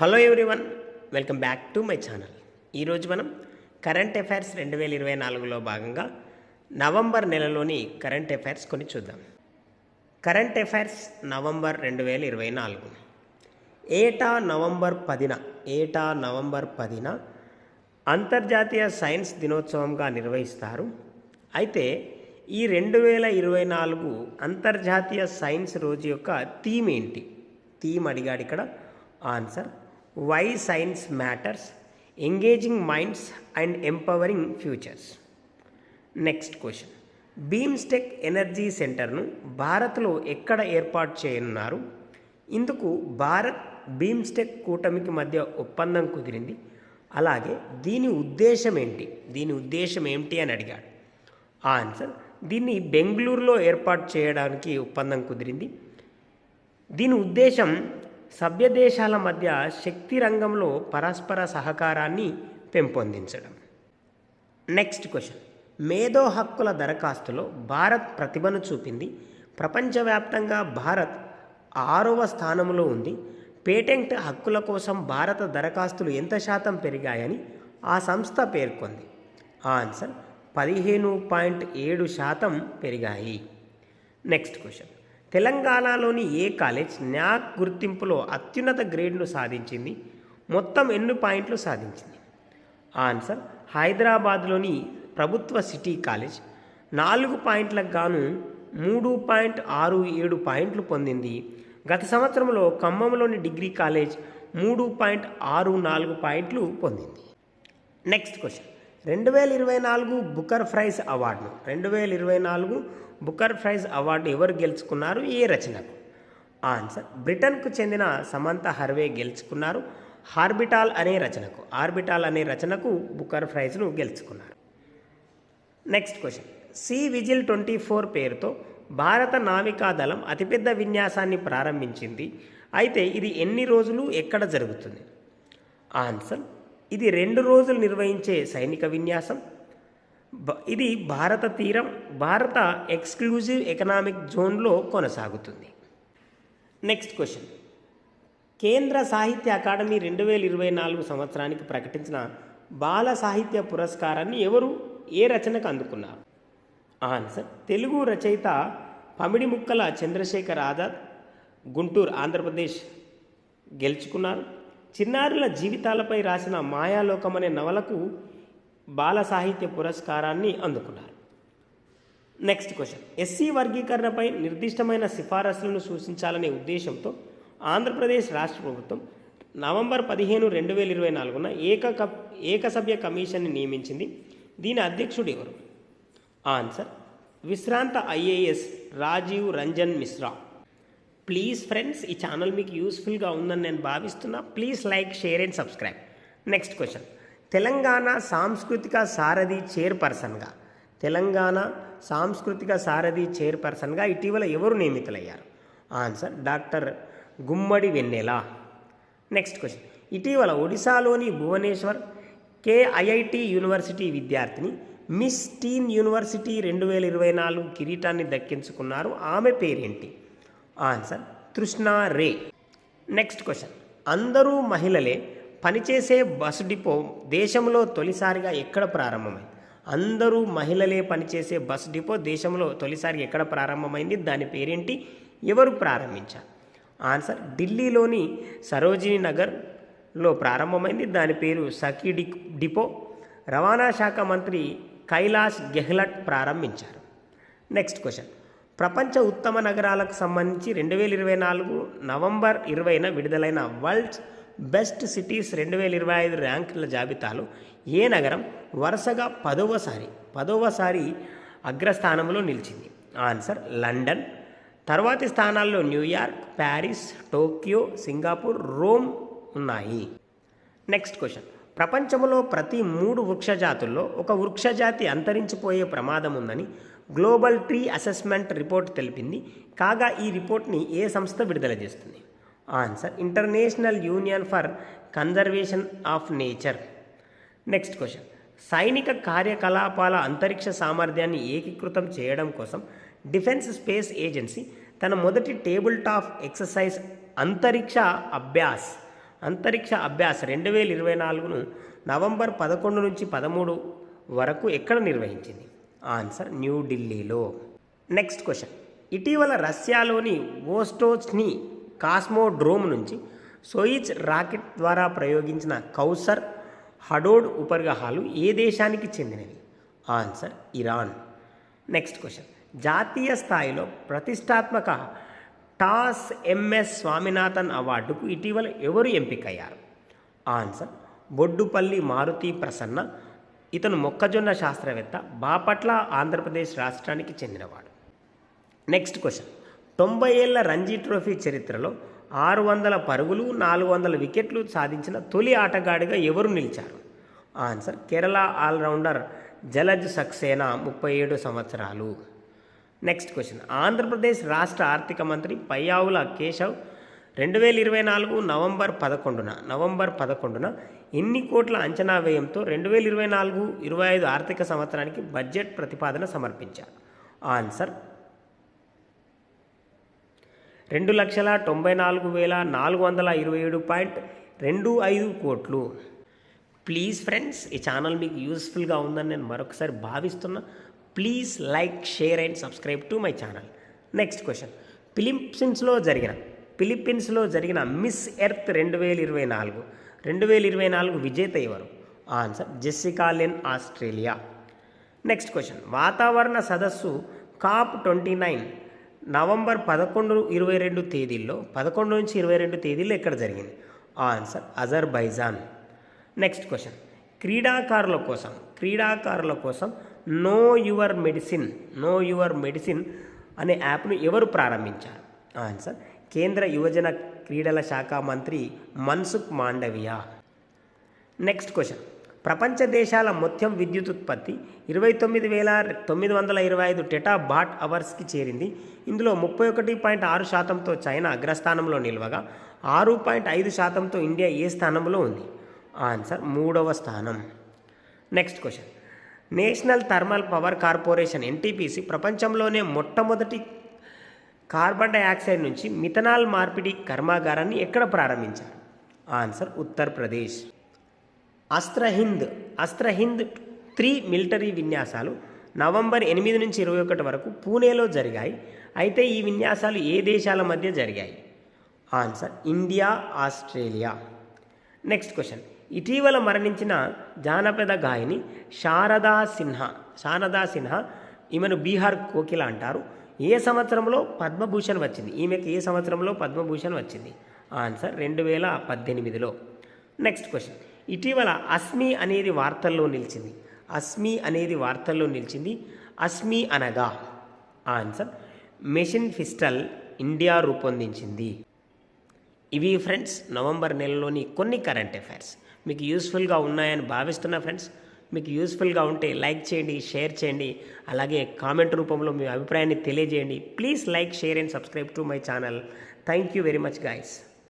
Hello everyone welcome back to my channel. ఈరోజు మనం current affairs రెండు వేల ఇరవై నాలుగులో భాగంగా నవంబర్ నెలలోని కరెంట్ అఫైర్స్ కొన్ని చూద్దాం. కరెంట్ అఫైర్స్ నవంబర్ రెండు వేల ఇరవై నాలుగు. ఏటా నవంబర్ పదిన ఏటా నవంబర్ పదిన అంతర్జాతీయ సైన్స్ దినోత్సవంగా నిర్వహిస్తారు. అయితే ఈ రెండు వేల ఇరవై నాలుగు అంతర్జాతీయ సైన్స్ రోజు యొక్క థీమ్ ఏంటి? థీమ్ అడిగాడు ఇక్కడ answer why science matters engaging minds and empowering futures next question BIMSTEC energy సెంటర్ను భారత్లో ఎక్కడ ఏర్పాటు చేయనున్నారు ఇందుకు భారత్ బీమ్స్టెక్ కూటమికి మధ్య ఒప్పందం కుదిరింది అలాగే దీని ఉద్దేశం ఏంటి దీని ఉద్దేశం ఏంటి అని అడిగాడు ఆన్సర్ దీన్ని బెంగళూరులో ఏర్పాటు చేయడానికి ఒప్పందం కుదిరింది దీని ఉద్దేశం సభ్య దేశాల మధ్య శక్తి రంగంలో పరస్పర సహకారాన్ని పెంపొందించడం. నెక్స్ట్ క్వశ్చన్ మేధో హక్కుల దరఖాస్తులో భారత్ ప్రతిభను చూపింది. ప్రపంచవ్యాప్తంగా భారత్ ఆరవ స్థానంలో ఉంది. పేటెంట్ హక్కుల కోసం భారత దరఖాస్తులు ఎంత శాతం పెరిగాయని ఆ సంస్థ పేర్కొంది. ఆన్సర్ పదిహేను పాయింట్ ఏడు శాతం పెరిగాయి. నెక్స్ట్ క్వశ్చన్ తెలంగాణలోని ఏ కాలేజ్ న్యాక్ గుర్తింపులో అత్యున్నత గ్రేడ్ను సాధించింది? మొత్తం ఎన్ని పాయింట్లు సాధించింది? ఆన్సర్ హైదరాబాద్లోని ప్రభుత్వ సిటీ కాలేజ్ నాలుగు పాయింట్లకు గాను మూడు పాయింట్ ఆరు ఏడు పాయింట్లు పొందింది. గత సంవత్సరంలో ఖమ్మంలోని డిగ్రీ కాలేజ్ మూడు పాయింట్ ఆరు నాలుగు పాయింట్లు పొందింది. Next question. రెండు వేల ఇరవై నాలుగు బుకర్ ప్రైజ్ అవార్డును రెండు వేల ఇరవై నాలుగు బుకర్ ప్రైజ్ అవార్డు ఎవరు గెలుచుకున్నారు? ఏ రచనకు? ఆన్సర్ బ్రిటన్కు చెందిన సమంత హర్వే గెలుచుకున్నారు. హార్బిటాల్ అనే రచనకు. ఆర్బిటాల్ అనే రచనకు బుకర్ ప్రైజ్ను గెలుచుకున్నారు. Next question. Sea vigil twenty four పేరుతో భారత నావికాదళం అతిపెద్ద విన్యాసాన్ని ప్రారంభించింది. అయితే ఇది ఎన్ని రోజులు? ఎక్కడ జరుగుతుంది? ఆన్సర్ ఇది రెండు రోజులు నిర్వహించే సైనిక విన్యాసం. బ- ఇది భారత తీరం భారత ఎక్స్క్లూజివ్ ఎకనామిక్ జోన్లో కొనసాగుతుంది. Next question. కేంద్ర సాహిత్య అకాడమీ రెండు వేల ఇరవై నాలుగు సంవత్సరానికి ప్రకటించిన బాల సాహిత్య పురస్కారాన్ని ఎవరు ఏ రచనకు అందుకున్నారు? ఆన్సర్ తెలుగు రచయిత పమిడి ముక్కల చంద్రశేఖర్ ఆజాద్ గుంటూరు ఆంధ్రప్రదేశ్ గెలుచుకున్నారు. చిన్నారుల జీవితాలపై రాసిన మాయాలోకం అనే నవలకు బాల సాహిత్య పురస్కారాన్ని అందుకున్నారు. నెక్స్ట్ క్వశ్చన్ ఎస్సీ వర్గీకరణపై నిర్దిష్టమైన సిఫారసులను సూచించాలనే ఉద్దేశంతో ఆంధ్రప్రదేశ్ రాష్ట్ర ప్రభుత్వం నవంబర్ పదిహేను రెండు వేల ఇరవై నాలుగున ఏక కప్- ఏకసభ్య కమిషన్ని నియమించింది. దీని అధ్యక్షుడు ఎవరు? ఆన్సర్ విశ్రాంత IAS Rajiv Ranjan Mishra. Please friends ఈ ఛానల్ మీకు యూస్ఫుల్గా ఉందని నేను భావిస్తున్నా. Please like share and subscribe next question Telangana సాంస్కృతిక సారథి చైర్పర్సన్గా తెలంగాణ సాంస్కృతిక సారథి చైర్పర్సన్గా ఇటీవల ఎవరు నియమితులయ్యారు? Answer doctor Gummadi Vennela. Next question ఇటీవల ఒడిశాలోని భువనేశ్వర్ కేఐఐటి యూనివర్సిటీ విద్యార్థిని మిస్ టీన్ యూనివర్సిటీ రెండు వేల ఇరవై నాలుగు కిరీటాన్ని దక్కించుకున్నారు. ఆమె పేరేంటి? Answer Trishna Ray. Next question. అందరూ మహిళలే పనిచేసే బస్సు డిపో దేశంలో తొలిసారిగా ఎక్కడ ప్రారంభమైంది? అందరూ మహిళలే పనిచేసే బస్ డిపో దేశంలో తొలిసారి ఎక్కడ ప్రారంభమైంది? దాని పేరేంటి? ఎవరు ప్రారంభించారు? ఆన్సర్ ఢిల్లీలోని సరోజిని నగర్లో ప్రారంభమైంది. దాని పేరు సఖీ డి డిపో. రవాణా శాఖ మంత్రి కైలాష్ గెహ్లట్ ప్రారంభించారు. Next question. ప్రపంచ ఉత్తమ నగరాలకు సంబంధించి రెండు వేల ఇరవై నాలుగు నవంబర్ ఇరవైన విడుదలైన వరల్డ్స్ బెస్ట్ సిటీస్ రెండు వేల ఇరవై ఐదు ర్యాంకుల జాబితాలో ఏ నగరం వరుసగా పదవసారి పదవసారి అగ్రస్థానంలో నిలిచింది? Answer London. తర్వాతి స్థానాల్లో New York Paris Tokyo Singapore Rome ఉన్నాయి. Next question. ప్రపంచంలో ప్రతి మూడు వృక్షజాతుల్లో ఒక వృక్షజాతి అంతరించిపోయే ప్రమాదం ఉందని గ్లోబల్ ట్రీ అసెస్మెంట్ రిపోర్ట్ తెలిపింది. కాగా ఈ రిపోర్ట్ని ఏ సంస్థ విడుదల చేస్తుంది? Answer international union for conservation of nature. Next question. సైనిక కార్యకలాపాల అంతరిక్ష సామర్థ్యాన్ని ఏకీకృతం చేయడం కోసం డిఫెన్స్ స్పేస్ ఏజెన్సీ తన మొదటి టేబుల్ టాప్ ఎక్సర్సైజ్ అంతరిక్ష అభ్యాస్ అంతరిక్ష అభ్యాస్ రెండు వేల ఇరవై నాలుగును నవంబర్ పదకొండు నుంచి పదమూడు వరకు ఎక్కడ నిర్వహించింది? ఆన్సర్ న్యూఢిల్లీలో నెక్స్ట్ క్వశ్చన్. ఇటీవల రష్యాలోని ఓస్టోచ్ని కాస్మోడ్రోమ్ నుంచి సోయిచ్ రాకెట్ ద్వారా ప్రయోగించిన కౌసర్ హడోడ్ ఉపగ్రహాలు ఏ దేశానికి చెందినవి? Answer Iran. Next question. జాతీయ స్థాయిలో ప్రతిష్టాత్మక టాస్ ఎంఎస్ స్వామినాథన్ అవార్డుకు ఇటీవల ఎవరు ఎంపికయ్యారు? ఆన్సర్ బొడ్డుపల్లి మారుతి ప్రసన్న ఇతను మొక్కజొన్న శాస్త్రవేత్త బాపట్ల ఆంధ్రప్రదేశ్ రాష్ట్రానికి చెందినవాడు. నెక్స్ట్ క్వశ్చన్ తొంభై ఏళ్ళ రంజీ ట్రోఫీ చరిత్రలో ఆరు వందల పరుగులు నాలుగు వందల వికెట్లు సాధించిన తొలి ఆటగాడిగా ఎవరు నిలిచారు? ఆన్సర్ కేరళ ఆల్రౌండర్ జలజ్ సక్సేనా ముప్పై ఏడు సంవత్సరాలు. నెక్స్ట్ క్వశ్చన్ ఆంధ్రప్రదేశ్ రాష్ట్ర ఆర్థిక మంత్రి పయ్యావుల కేశవ్ రెండు వేల ఇరవై నాలుగు నవంబర్ పదకొండున నవంబర్ పదకొండున ఎన్ని కోట్ల అంచనా వ్యయంతో రెండు వేల ఇరవై నాలుగు ఇరవై ఐదు ఆర్థిక సంవత్సరానికి బడ్జెట్ ప్రతిపాదన సమర్పించారు. ఆన్సర్ రెండు లక్షల తొంభై నాలుగు వేల నాలుగు వందల ఇరవై ఏడు పాయింట్ రెండు ఐదు కోట్లు. ప్లీజ్ ఫ్రెండ్స్ ఈ ఛానల్ మీకు యూస్ఫుల్గా ఉందని నేను మరొకసారి భావిస్తున్నా. Please like share and subscribe to my channel next question ఫిలిప్పీన్స్లో జరిగిన ఫిలిప్పీన్స్లో జరిగిన మిస్ ఎర్త్ రెండు వేల ఇరవై నాలుగు. రెండు వేల ఇరవై నాలుగు విజేత ఎవరు? Answer Jessica Lane Australia. Next question. వాతావరణ సదస్సు కాప్ ట్వంటీ నైన్ నవంబర్ పదకొండు ఇరవై రెండు తేదీల్లో పదకొండు నుంచి ఇరవై రెండు తేదీల్లో ఎక్కడ జరిగింది? Answer Azerbaijan. Next question. క్రీడాకారుల కోసం క్రీడాకారుల కోసం know your medicine know your medicine అనే యాప్ను ఎవరు ప్రారంభించారు? ఆన్సర్ కేంద్ర యువజన క్రీడల శాఖ మంత్రి మన్సుఖ్ మాండవియా. నెక్స్ట్ క్వశ్చన్ ప్రపంచ దేశాల మొత్తం విద్యుత్ ఉత్పత్తి ఇరవై తొమ్మిది వేల తొమ్మిది వందల ఇరవై ఐదు టెటా బాట్ అవర్స్కి చేరింది. ఇందులో ముప్పై ఒకటి పాయింట్ ఆరు శాతంతో చైనా అగ్రస్థానంలో నిల్వగా ఆరు పాయింట్ ఐదు శాతంతో ఇండియా ఏ స్థానంలో ఉంది? ఆన్సర్ మూడవ స్థానం. Next question national thermal power corporation NTPC ప్రపంచంలోనే మొట్టమొదటి కార్బన్ డైఆక్సైడ్ నుంచి మిథనాల్ మార్పిడి కర్మాగారాన్ని ఎక్కడ ప్రారంభించారు? Answer Uttar Pradesh Austrahind Austrahind three military విన్యాసాలు నవంబర్ ఎనిమిది నుంచి ఇరవై ఒకటి వరకు పూణేలో జరిగాయి. అయితే ఈ విన్యాసాలు ఏ దేశాల మధ్య జరిగాయి? Answer India Australia. Next question. ఇటీవల మరణించిన జానపద గాయని శారదా సిన్హా శారదా సిన్హా ఈమెను బీహార్ కోకిల అంటారు. ఏ సంవత్సరంలో పద్మభూషణ్ వచ్చింది? ఈమెకు ఏ సంవత్సరంలో పద్మభూషణ్ వచ్చింది? ఆన్సర్ రెండు వేల పద్దెనిమిదిలో. నెక్స్ట్ క్వశ్చన్ ఇటీవల అస్మి అనేది వార్తల్లో నిలిచింది. అస్మి అనేది వార్తల్లో నిలిచింది. అస్మి అనగా ఆన్సర్ మెషిన్ ఫిస్టల్ ఇండియా రూపొందించింది. ఇవి ఫ్రెండ్స్ నవంబర్ నెలలోని కొన్ని కరెంట్ అఫైర్స్ మీకు యూస్ఫుల్గా ఉన్నాయని భావిస్తున్నా ఫ్రెండ్స్ మీకు యూస్ఫుల్గా ఉంటే లైక్ చేయండి షేర్ చేయండి అలాగే కామెంట్ రూపంలో మీ అభిప్రాయాన్ని తెలియజేయండి. Please like share and subscribe to my channel. Thank you very much guys.